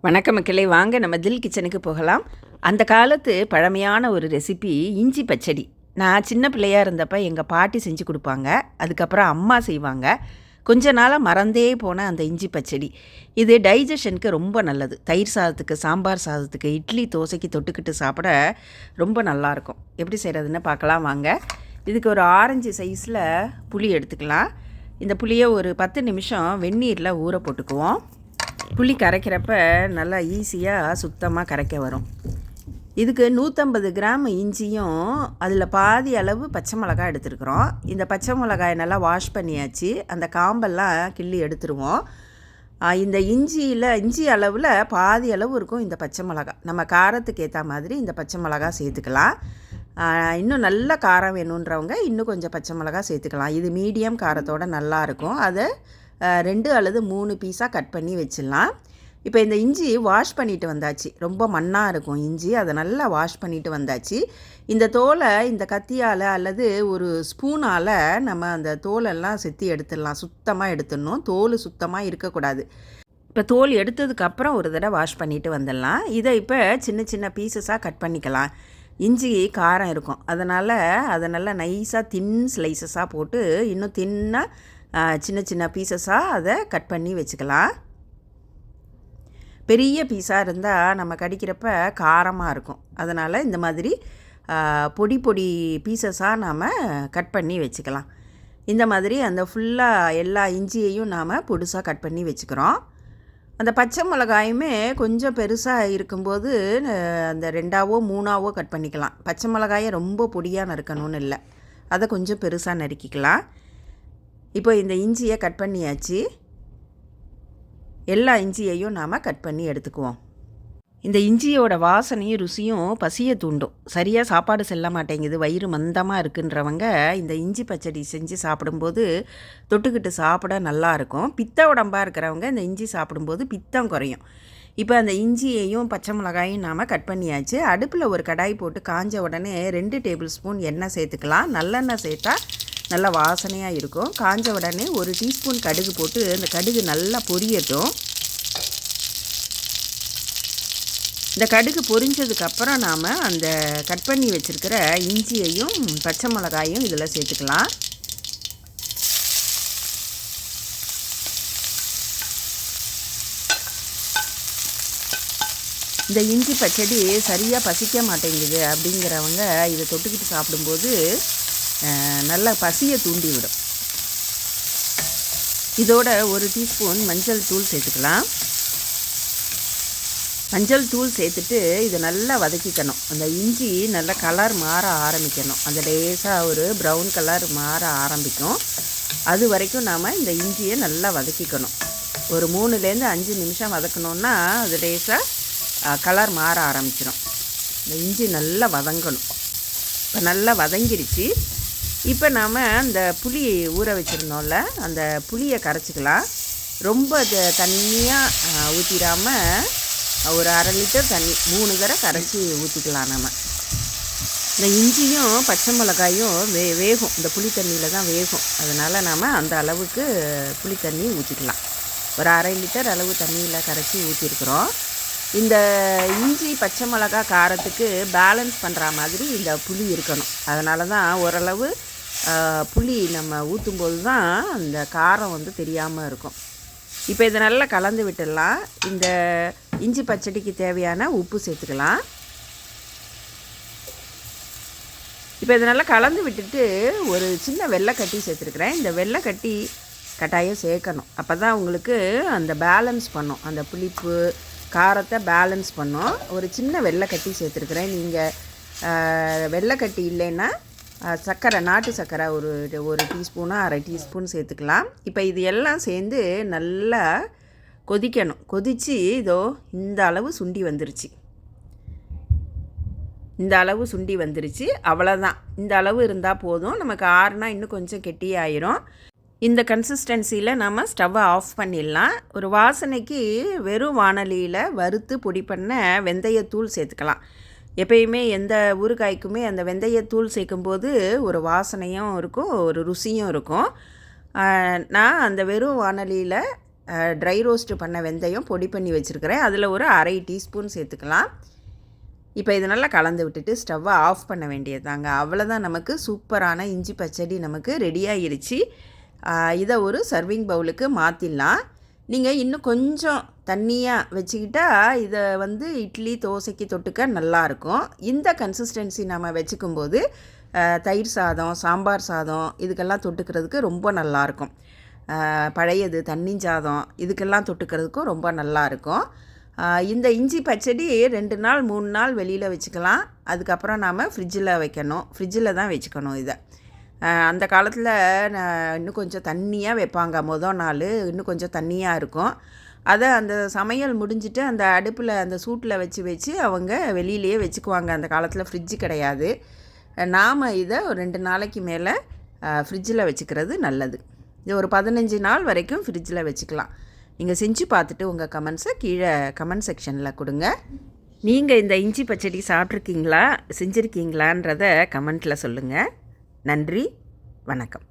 வணக்கம் மக்களே வாங்க நம்ம தில் கிச்சனுக்கு போகலாம். அந்த காலத்து பழமையான ஒரு ரெசிபி இஞ்சி பச்சடி. நான் சின்ன பிள்ளையாக இருந்தப்ப எங்கள் பாட்டி செஞ்சு கொடுப்பாங்க. அதுக்கப்புறம் அம்மா செய்வாங்க. கொஞ்ச நாளாக மறந்தே போன அந்த இஞ்சி பச்சடி. இது டைஜஷனுக்கு ரொம்ப நல்லது. தயிர் சாதத்துக்கு சாம்பார் சாதத்துக்கு இட்லி தோசைக்கு தொட்டுக்கிட்டு சாப்பிட ரொம்ப நல்லாயிருக்கும் எப்படி செய்கிறதுன்னு பார்க்கலாம் வாங்க. இதுக்கு ஒரு ஆரஞ்சு சைஸில் புளி எடுத்துக்கலாம். இந்த புளியை ஒரு பத்து நிமிஷம் வெந்நீரில் ஊற போட்டுக்குவோம். புளி கரைக்கிறப்ப நல்லா ஈஸியாக சுத்தமாக கரைக்க வரும். இதுக்கு நூற்றம்பது கிராம் இஞ்சியும் அதில் பாதி அளவு பச்சை மிளகாய் எடுத்துருக்குறோம். இந்த பச்சை மிளகாயை நல்லா வாஷ் பண்ணியாச்சு. அந்த காம்பெல்லாம் கிள்ளி எடுத்துருவோம். இந்த இஞ்சியில் இஞ்சி அளவில் பாதி அளவு இருக்கும் இந்த பச்சை மிளகாய். நம்ம காரத்துக்கு ஏற்ற மாதிரி இந்த பச்சை மிளகாய் சேர்த்துக்கலாம். இன்னும் நல்ல காரம் வேணுன்றவங்க இன்னும் கொஞ்சம் பச்சை மிளகாய் சேர்த்துக்கலாம். இது மீடியம் காரத்தோட நல்லா இருக்கும். அதை ரெண்டு அல்லது மூணு பீஸாக கட் பண்ணி வச்சிடலாம். இப்போ இந்த இஞ்சி வாஷ் பண்ணிட்டு வந்தாச்சு. ரொம்ப மண்ணாக இருக்கும் இஞ்சி. அதை நல்லா வாஷ் பண்ணிட்டு வந்தாச்சு. இந்த தோலை இந்த கத்தியால் அல்லது ஒரு ஸ்பூனால் நம்ம அந்த தோலெல்லாம் செத்தி எடுத்துடலாம். சுத்தமாக எடுத்துடணும். தோல் சுத்தமாக இருக்கக்கூடாது. இப்போ தோல் எடுத்ததுக்கப்புறம் ஒரு தடவை வாஷ் பண்ணிட்டு வந்துடலாம். இதை இப்போ சின்ன சின்ன பீசஸாக கட் பண்ணிக்கலாம். இஞ்சி காரம் இருக்கும். அதனால் அதை நல்லா நைஸாக தின் ஸ்லைசஸாக போட்டு இன்னும் தின்னாக சின்ன சின்ன பீசஸாக அதை கட் பண்ணி வச்சுக்கலாம். பெரிய பீஸாக இருந்தால் நம்ம கடிக்கிறப்ப காரமாக இருக்கும். அதனால் இந்த மாதிரி பொடி பொடி பீசஸாக நாம் கட் பண்ணி வச்சுக்கலாம். இந்த மாதிரி அந்த ஃபுல்லாக எல்லா இஞ்சியையும் நாம் பொடுசாக கட் பண்ணி வச்சுக்கிறோம். அந்த பச்சை மிளகாயுமே கொஞ்சம் பெருசாக இருக்கும்போது அந்த ரெண்டாவோ மூணாவோ கட் பண்ணிக்கலாம். பச்சை மிளகாயை ரொம்ப பொடியாக நறுக்கணும்னு இல்லை. அதை கொஞ்சம் பெருசாக நறுக்கிக்கலாம். இப்போ இந்த இஞ்சியை கட் பண்ணியாச்சு. எல்லா இஞ்சியையும் நாம் கட் பண்ணி எடுத்துக்குவோம். இந்த இஞ்சியோட வாசனையும் ருசியும் பசியை தூண்டும். சரியாக சாப்பாடு செல்ல மாட்டேங்குது. வயிறு மந்தமாக இருக்குன்றவங்க இந்த இஞ்சி பச்சடி செஞ்சு சாப்பிடும்போது தொட்டுக்கிட்டு சாப்பிட நல்லா இருக்கும். பித்த உடம்பாக இருக்கிறவங்க இந்த இஞ்சி சாப்பிடும்போது பித்தம் குறையும். இப்போ அந்த இஞ்சியையும் பச்சை மிளகாயும் நாம் கட் பண்ணியாச்சு. அடுப்பில் ஒரு கடாய் போட்டு காஞ்ச உடனே ரெண்டு டேபிள் ஸ்பூன் எண்ணெய் சேர்த்துக்கலாம். நல்லெண்ணெய் சேர்த்தா நல்லா வாசனையாக இருக்கும். காஞ்ச உடனே ஒரு டீஸ்பூன் கடுகு போட்டு அந்த கடுகு நல்லா பொரியட்டும். இந்த கடுகு பொரிஞ்சதுக்கப்புறம் நாம் அந்த கட் பண்ணி வச்சுருக்கிற இஞ்சியையும் பச்சை மிளகாயும் இதில் சேர்த்துக்கலாம். இந்த இஞ்சி பச்சடி சரியாக பசிக்க மாட்டேங்குது அப்படிங்கிறவங்க இதை தொட்டுக்கிட்டு சாப்பிடும்போது நல்லா பசியை தூண்டி விடும். இதோட ஒரு டீஸ்பூன் மஞ்சள் தூள் சேர்த்துக்கலாம். மஞ்சள் தூள் சேர்த்துட்டு இதை நல்லா வதக்கிக்கணும். அந்த இஞ்சி நல்ல கலர் மாற ஆரம்பிக்கணும். அந்த லேசாக ஒரு ப்ரௌன் கலர் மாற ஆரம்பிக்கும். அது வரைக்கும் நாம் இந்த இஞ்சியை நல்லா வதக்கிக்கணும். ஒரு மூணுலேருந்து அஞ்சு நிமிஷம் வதக்கணுன்னா அது லேசாக கலர் மாற ஆரம்பிச்சிடும் இந்த இஞ்சி நல்லா வதங்கணும். இப்போ நல்லா வதங்கிருச்சு. இப்போ நாம் அந்த புளி ஊற வச்சுருந்தோம்ல அந்த புளியை கரைச்சிக்கலாம். ரொம்ப தண்ணியாக ஊற்றிடாமல் ஒரு அரை லிட்டர் தண்ணி மூணு தடவை கரைச்சி ஊற்றிக்கலாம் நம்ம இந்த இஞ்சியும் பச்சை மிளகாயும் வே வேகும். இந்த புளி தண்ணியில் தான் வேகும். அதனால் நாம் அந்த அளவுக்கு புளி தண்ணி ஊற்றிக்கலாம் ஒரு அரை லிட்டர் அளவு தண்ணியில் கரைச்சி ஊற்றிருக்குறோம் இந்த இஞ்சி பச்சை மிளகா காரத்துக்கு பேலன்ஸ் பண்ணுற மாதிரி இந்த புளி இருக்கணும். அதனால தான் ஓரளவு புளி நம்ம ஊற்றும்போது தான் அந்த காரம் வந்து தெரியாமல் இருக்கும். இப்போ இதை நல்லா கலந்து விட்டுடலாம். இந்த இஞ்சி பச்சடிக்கு தேவையான உப்பு சேர்த்துக்கலாம். இப்போ இதை நல்லா கலந்து விட்டுட்டு ஒரு சின்ன வெள்ளைக்கட்டி சேர்த்துருக்குறேன். இந்த வெள்ளைக்கட்டி கட்டாயம் சேர்க்கணும். அப்போ தான் உங்களுக்கு அந்த பேலன்ஸ் பண்ணும். அந்த புளிப்பு காரத்தை பேலன்ஸ் பண்ணும். ஒரு சின்ன வெள்ளைக்கட்டி சேர்த்துருக்குறேன். நீங்கள் வெள்ளைக்கட்டி இல்லைன்னா சர்க்கரை நாட்டு சர்க்கரை ஒரு ஒரு டீஸ்பூனாக அரை டீஸ்பூன் சேர்த்துக்கலாம். இப்போ இது எல்லாம் சேர்ந்து நல்லா கொதிக்கணும். கொதித்து இதோ இந்த அளவு சுண்டி வந்துருச்சு. இந்த அளவு சுண்டி வந்துருச்சு. அவ்வளோதான் இந்த அளவு இருந்தால் போதும். நமக்கு ஆறுனா இன்னும் கொஞ்சம் கெட்டியாயிரும் இந்த கன்சிஸ்டன்சியில் நம்ம ஸ்டவ்வை ஆஃப் பண்ணிடலாம். ஒரு வாசனைக்கு வெறும் வானலியில் வறுத்து பொடி பண்ண வெந்தயத்தூள் சேர்த்துக்கலாம். எப்பயுமே எந்த ஊறுகாய்க்குமே அந்த வெந்தயத்தூள் சேர்க்கும்போது ஒரு வாசனையும் இருக்கும் ஒரு ருசியும் இருக்கும். நான் அந்த வெறும் வானலியில் ட்ரை ரோஸ்ட் பண்ண வெந்தயம் பொடி பண்ணி வச்சுருக்கிறேன். அதில் ஒரு அரை டீஸ்பூன் சேர்த்துக்கலாம். இப்போ இது நல்லா கலந்து விட்டுட்டு ஸ்டவ்வை ஆஃப் பண்ண வேண்டியதாங்க அவ்வளோதான் நமக்கு சூப்பரான இஞ்சி பச்சடி நமக்கு ரெடி ஆகிருச்சு இதை ஒரு சர்விங் பவுலுக்கு மாற்றிடலாம் நீங்கள் இன்னும் கொஞ்சம் தண்ணியாக வச்சுக்கிட்டால் இதை வந்து இட்லி தோசைக்கு தொட்டுக்க நல்லாயிருக்கும் இந்த கன்சிஸ்டன்சி நம்ம வச்சுக்கும்போது தயிர் சாதம் சாம்பார் சாதம் இதுக்கெல்லாம் தொட்டுக்கிறதுக்கு ரொம்ப நல்லாயிருக்கும் பழையது தண்ணி சாதம் இதுக்கெல்லாம் தொட்டுக்கிறதுக்கும் ரொம்ப நல்லாயிருக்கும் இந்த இஞ்சி பச்சடி ரெண்டு நாள் மூணு நாள் வெளியில் வச்சுக்கலாம். அதுக்கப்புறம் நாம் ஃப்ரிட்ஜில் வைக்கணும். ஃப்ரிட்ஜில் தான் வச்சுக்கணும் இதை. அந்த காலத்தில் இன்னும் கொஞ்சம் தண்ணியாக வைப்பாங்க. மொதல் நாள் இன்னும் கொஞ்சம் தண்ணியாக இருக்கும். அதை அந்த சமையல் முடிஞ்சிட்டு அந்த அடுப்பில் அந்த சூட்டில் வச்சு வச்சு அவங்க வெளியிலேயே வச்சுக்குவாங்க. அந்த காலத்தில் ஃப்ரிட்ஜு கிடையாது. நாம் இதை ஒரு ரெண்டு நாளைக்கு மேலே ஃப்ரிட்ஜில் வச்சுக்கிறது நல்லது. இது ஒரு பதினஞ்சு நாள் வரைக்கும் ஃப்ரிட்ஜில் வச்சுக்கலாம். நீங்கள் செஞ்சு பார்த்துட்டு உங்கள் கமெண்ட்ஸை கீழே கமெண்ட் செக்ஷனில் கொடுங்க. நீங்கள் இந்த இஞ்சி பச்சடி சாப்பிட்ருக்கீங்களா செஞ்சுருக்கீங்களான்றத கமெண்ட்டில் சொல்லுங்கள் நன்றி வணக்கம்.